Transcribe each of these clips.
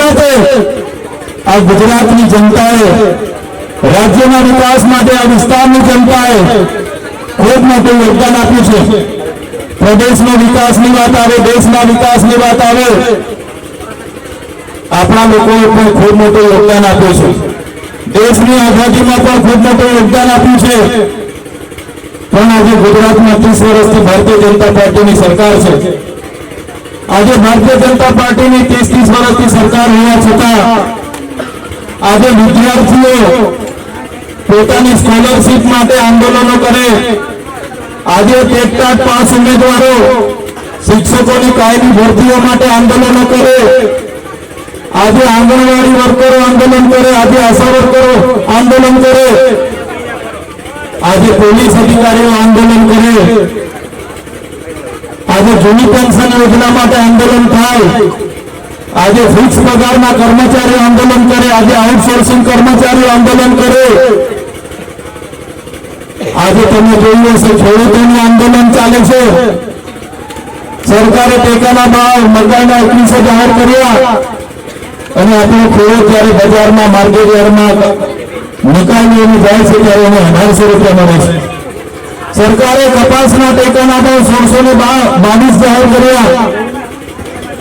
છતાં આ ગુજરાતની જનતાએ, રાજ્યના વિકાસ માટે આ વિસ્તારની જનતાએ ખૂબ મોટું યોગદાન આપ્યું છે. પ્રદેશનો વિકાસની વાત આવે, દેશના વિકાસની વાત આવે, આપણા લોકોએ પણ ખૂબ મોટું યોગદાન આપ્યું છે. દેશની આઝાદીમાં પણ ખૂબ મોટું યોગદાન આપ્યું છે. પણ આજે ગુજરાતમાં ત્રીસ વર્ષથી ભારતીય જનતા પાર્ટીની સરકાર છે. આજે ભારતીય જનતા પાર્ટીની ત્રીસ ત્રીસ વર્ષથી સરકાર હોવા છતાં આજે વિદ્યાર્થીઓ પોતાની સ્કોલરશીપ માટે આંદોલનો કરે. આજે ટેટટાટ પાસ ઉમેદવારો શિક્ષકોની કાયમી ભરતીઓ માટે આંદોલનો કરે. આજે આંગણવાડી વર્કરો આંદોલન કરે, આજે આશા વર્કરો આંદોલન કરે. આજે પોલીસ અધિકારીઓ આંદોલન કરે. આજે જૂની પેન્શન યોજના માટે આંદોલન થાય, આજે ફિક્સ પગારના કર્મચારીઓ આંદોલન કરે, આજે આઉટસોર્સિંગ કર્મચારીઓ આંદોલન કરે. આજે તમે જોયું હશે, ખેડૂતોનું આંદોલન ચાલે છે. સરકારે ટેકાના ભાવ મકાઈના એકવીસો જાહેર કર્યા. અને આપણો ખેડૂત જયારે બજારમાં, માર્કેટ યાર્ડમાં મકાઈ લઈને જાય છે, ત્યારે એને અઢારસો રૂપિયા મળે છે. સરકારે કપાસના ટેકાના ભાવ સોળસો ને બાવીસ જાહેર કર્યા.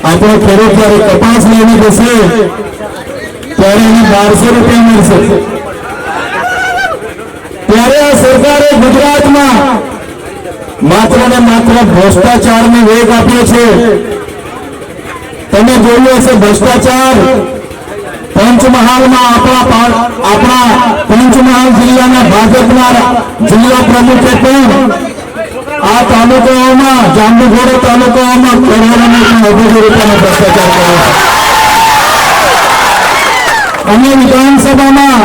આપણો ખેડૂત જયારે કપાસ લઈને જશે ત્યારે એને બારસો રૂપિયા મળશે. ત્યારે આ સરકારે ગુજરાતમાં માત્ર ને માત્ર ભ્રષ્ટાચારને વેગ આપ્યો છે. તમે જોયું હશે ભ્રષ્ટાચાર પંચમહાલમાં આપણા આપણા પંચમહાલ જિલ્લાના ભાજપના જિલ્લા પ્રમુખે પણ આ તાલુકાઓમાં જાંબુઘોડા તાલુકાઓમાં કરોડોનો અબજો ભ્રષ્ટાચાર કર્યો અને વિધાનસભામાં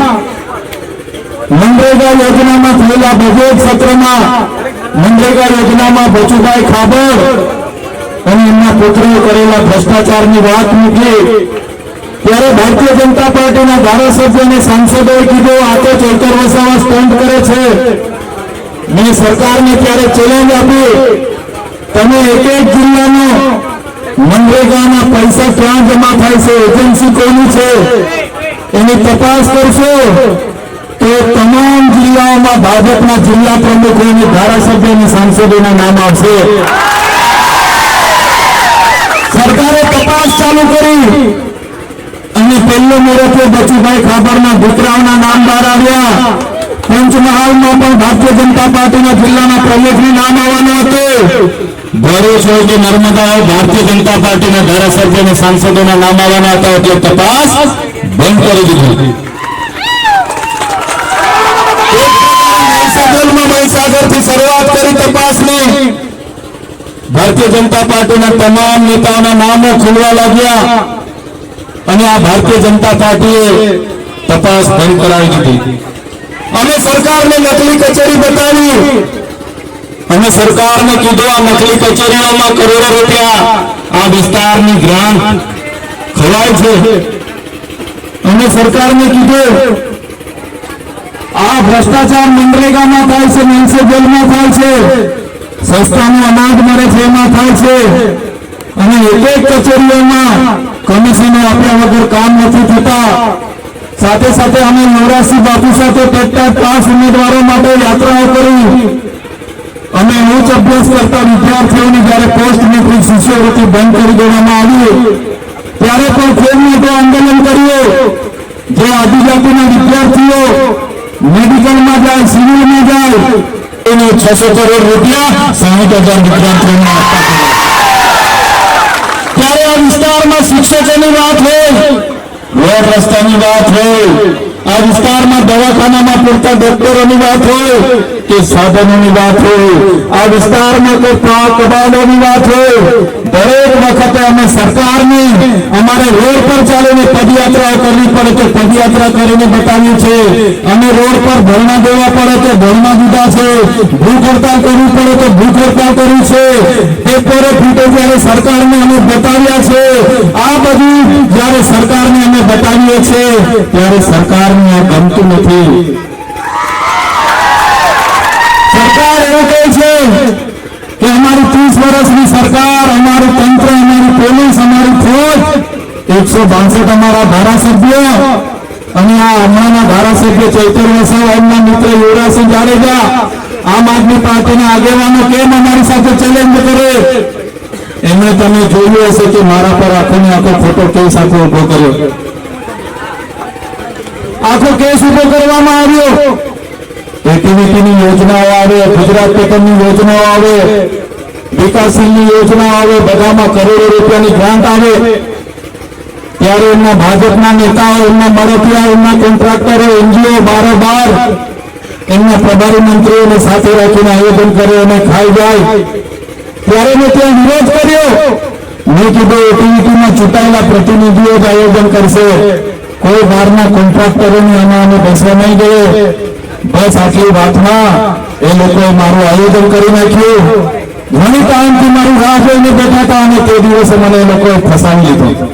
મનરેગા યોજનામાં થયેલા બજેટ સત્રમાં મનરેગા યોજનામાં બચુભાઈ ખાબર અને એમના પુત્રોએ કરેલા ભ્રષ્ટાચારની વાત મૂકી ત્યારે ભારતીય જનતા પાર્ટીના ધારાસભ્ય અને સાંસદોએ કીધું, આ તો ચૈતર વસાવા સ્ટન્ટ કરે છે. મેં સરકારને ત્યારે ચેલેન્જ આપી, તમે એક એક જિલ્લાનો મનરેગાના પૈસા ક્યાં જમા થાય છે? એજન્સી કોની છે? એની તપાસ કરશો તો તમામ જિલ્લાઓમાં ભાજપના જિલ્લા પ્રમુખો અને ધારાસભ્ય અને સાંસદોના નામ આવશે. સરકારે તપાસ ચાલુ કરી. અને પહેલો મોરચો બચુભાઈ ખાબરના દીકરાઓના નામ બહાર આવ્યા. પંચમહાલમાં પણ ભારતીય જનતા પાર્ટીના જિલ્લાના પ્રમુખનું નામ આવવાનું હતું. ભરૂચ હોય કે નર્મદા હોય ભારતીય જનતા પાર્ટીના ધારાસભ્ય અને સાંસદોના નામ આવવાના હતા એટલે તપાસ બંધ કરી દીધી મહીસાગરથી શરૂઆત કરી તપાસની. ભારતીય જનતા પાર્ટીના તમામ નેતાઓના નામો ખુલવા લાગ્યા. અને આ ભારતીય જનતા પાર્ટીએ તપાસ બંધ કરાવી દીધી. અમે સરકારને નકલી કચેરી બતાવી. અમે સરકારને કીધું, આ નકલી કચેરીઓમાં કરોડો રૂપિયા આ વિસ્તારની ગ્રાન્ટ ખવાય છે. અમે સરકારને કીધું, આ ભ્રષ્ટાચાર મનરેગામાં થાય છે, મેન્સે જેલમાં થાય છે. સંસ્થાનું અનાજ મળે છે, એમાં થાય છે. અને એક એક કચેરીઓમાં કમિશનો આપ્યા વગર કામ નથી થતા. સાથે સાથે અમે નવરાશી બાપુ સાથે ટેટટાટ પાંચ ઉમેદવારો માટે યાત્રાઓ કરી. અમે ઉચ્ચ અભ્યાસ કરતા વિદ્યાર્થીઓની જ્યારે પોસ્ટ મેટ્રિક શિષ્યવૃત્તિ બંધ કરી દેવામાં આવી, ત્યારે પણ ખૂબ મોટું આંદોલન કર્યું જે આદિજાતિના વિદ્યાર્થીઓ મેડિકલમાં જાય સિવિલમાં જાય, એને છસો કરોડ રૂપિયા, સાહીઠ હજાર વિદ્યાર્થીઓને આપવા પડે. ત્યારે વિસ્તારમાં શિક્ષકોની વાત હોય. રોડ રસ્તાની વાત હોય. આ વિસ્તારમાં દવાખાનામાં પૂરતા ડોક્ટરોની વાત હોય કે સાધનોની વાત હોય, આ વિસ્તારમાં કોઈ કબાડોની વાત હોય, દરેક વખતે અમે સરકારની, અમારે રોડ પર ચાલીને પદયાત્રા કરવી પડે તો પદયાત્રા કરીને બતાવ્યું છે અમે રોડ પર ધરણા દેવા પડે તો ધરણા દીધા છે, ભૂખ હડતાલ કરવી પડે તો ભૂખ હડતાલ કરી છે. પેપરો ફૂટે જ્યારે સરકારને અમે બતાવ્યા છે. આ બધું જ્યારે સરકારને બતાવીએ છીએ, ત્યારે સરકારને આ ગમતું નથી. સરકાર એવું કહે છે કે અમારી ત્રીસ વર્ષની સરકાર, અમારું તંત્ર, અમારી પોલીસ, અમારી ફોજ, એકસો બાસઠ અમારા ધારાસભ્ય અને આ હમણાંના ધારાસભ્ય ચૈતર વસાવા એમના મિત્ર યુવરાજસિંહ જાડેજા, આમ આદમી પાર્ટીના આગેવાનો કેમ અમારી સાથે ચેલેન્જ કરે? એમણે તમે જોયું હશે કે મારા પર આખો ને આખો ખોટો કેસ આખો ઊભો કર્યો. આખો કેસ ઊભો કરવામાં આવ્યો. એટીવીટીની યોજનાઓ આવે, ગુજરાત પેટર્નની યોજનાઓ આવે, વિકાસશીલની યોજનાઓ આવે, બધામાં કરોડો રૂપિયાની ગ્રાન્ટ આવે. ત્યારે એમના ભાજપના નેતાઓ, એમના મળતિયા એમના કોન્ટ્રાક્ટરો એનજીઓ બારોબાર એમના પ્રભારી મંત્રીઓને સાથે રાખીને આયોજન કરે અને ખાઈ જાય. ત્યારે મેં ત્યાં વિરોધ કર્યો. મેં કીધું એટીવીટીમાં ચૂંટાયેલા પ્રતિનિધિઓ જ આયોજન કરશે. કોઈ બહારના કોન્ટ્રાક્ટરોને અમે અમે બેસવા નહીં ગયો બસ આટલી વાતમાં એ લોકોએ મારું આયોજન કરી નાખ્યું. ઘણી ટાઈમથી મારું રાહ જોઈને બેઠા હતા અને તે દિવસે મને એ લોકોએ ફસાવી લીધો.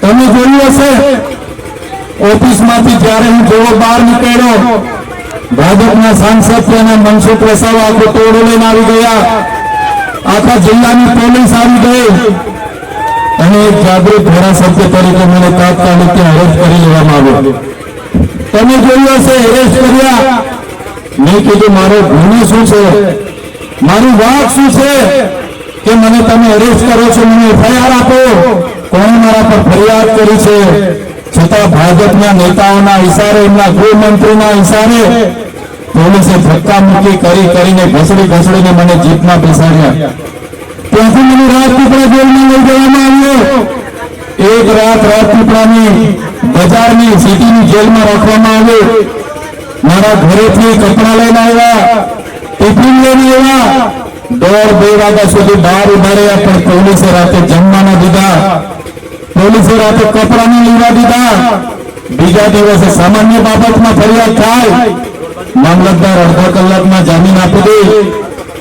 તમે જોયું હશે, ઓફિસમાંથી જ્યારે હું જેવો બહાર નીકળ્યો, ભાજપના સાંસદ અને મનસુખ વસાવા આખું ટોળું લઈને આવી ગયા. આખા જિલ્લાની પોલીસ આવી ગઈ. અને એક જાગૃત ધારાસભ્ય તરીકે મને તાત્કાલિક અરેસ્ટ કરી લેવામાં આવ્યો. તમે જોયું હશે એરેસ્ટ કર્યા મેં કીધું, મારો ગુનો શું છે? મારું વાક શું છે? કે મને તમે અરેસ્ટ કરો છો, મને એફઆઈઆર આપો. કોણે મારા પર ફરિયાદ કરી છે? છતાં ભાજપના નેતાઓના ઇશારે એમના ગૃહમંત્રીના ઇશારે પોલીસે ધક્કા મૂકી કરી, કરીને ઘસડી ઘસડીને મને જીપમાં બેસાડ્યા. ત્યાંથી મને રાજપીપળા જેલમાં લઈ રાત રાજપીપળાની બજારની સિટીની જેલમાં રાખવામાં આવ્યો મારા ઘરેથી કપડા લઈને આવ્યા, ટિફિન લઈને આવ્યા. દોઢ, બે વાગ્યા સુધી બહાર ઊભા પણ પોલીસે રાતે જમવા દીધા. પોલીસે રાતે કપડા નહીં લેવા દીધા. બીજા દિવસે સામાન્ય બાબતમાં ફરિયાદ થાય. મામલતદાર અડધા કલાકમાં જામીન આપી દે.